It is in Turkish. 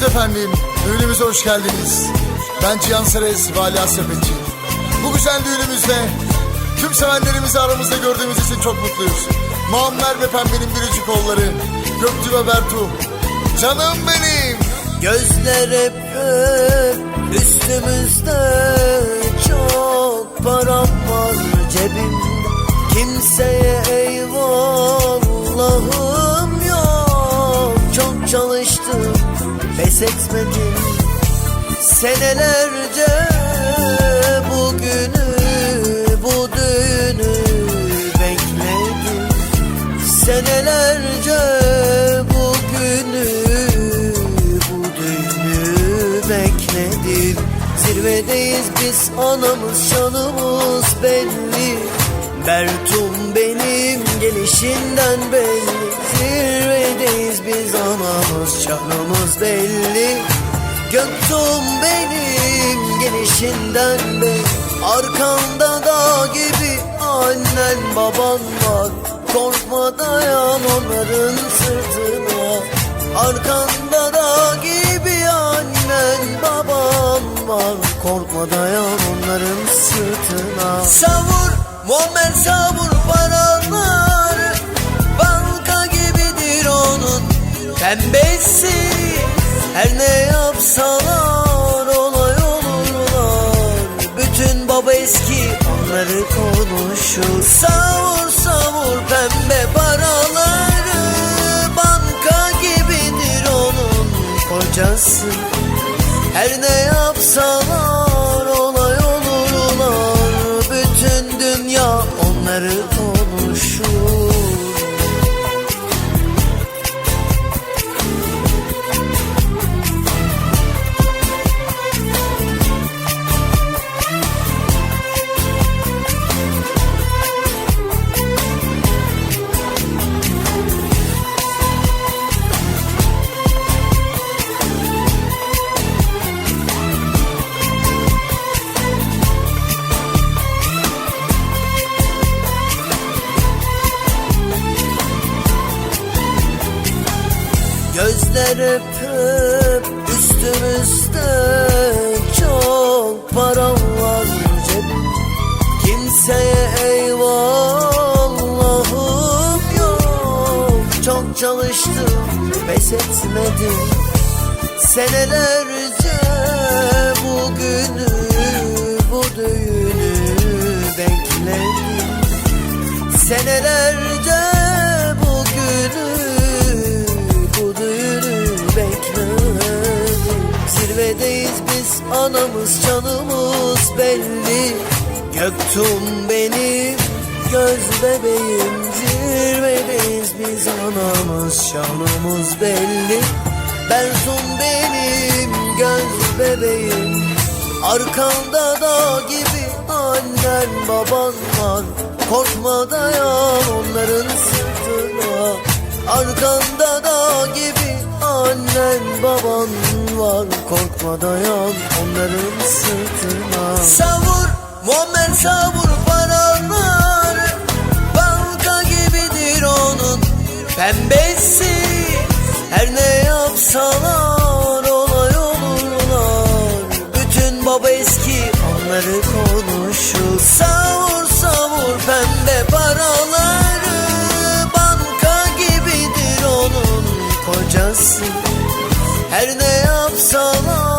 Evet efendim, düğünümüze hoş geldiniz. Ben Cihan Seres, Vali Asyapetçi. Bu güzel düğünümüzde tüm sevenlerimizi aramızda gördüğümüz için çok mutluyuz. Muammer ve Pembe'nin biricik kolları, Göktü ve Bertu. Canım benim. Gözler hep üstümüzde Çok param var cebimde Kimseye eyvallahım yok Çok çalıştım pes etmedim. Senelerce bugünü bu düğünü bekledim. Senelerce bugünü bu düğünü bekledim. Zirvedeyiz biz anamız şanımız belli Bertum benim gelişinden belli. Zirvedeyiz biz anamız şanımız belli. Göktuğum benim gelişinden belli. Arkanda dağ gibi annen baban var. Korkma dayan onların sırtına. Arkanda dağ gibi annen baban var. Korkma dayan onların sırtına. Savur Muammer savur paraları Banka gibidir onun. Pembesi Her ne yapsalar Gözler hep üstümüzde Çok param var cebimde Kimseye eyvallahım yok. Çok çalıştım pes etmedim. Senelerce bugünü bu düğünü Zirvedeyiz biz? Anamız canımız belli. Göktuğum benim göz bebeğim. Zirvedeyiz biz anamız şanımız belli. Berzum benim göz bebeğim. Arkanda dağ gibi annen baban var. Korkma dayan onların sırtına Arkanda dağ gibi annen baban var. Korkma dayan onların sırtına. Savur Muammer savur paraları Banka gibidir onun pembesi. Her ne yapsalar olay olurlar. Bütün baba eski onları konuşur Her ne yapsalar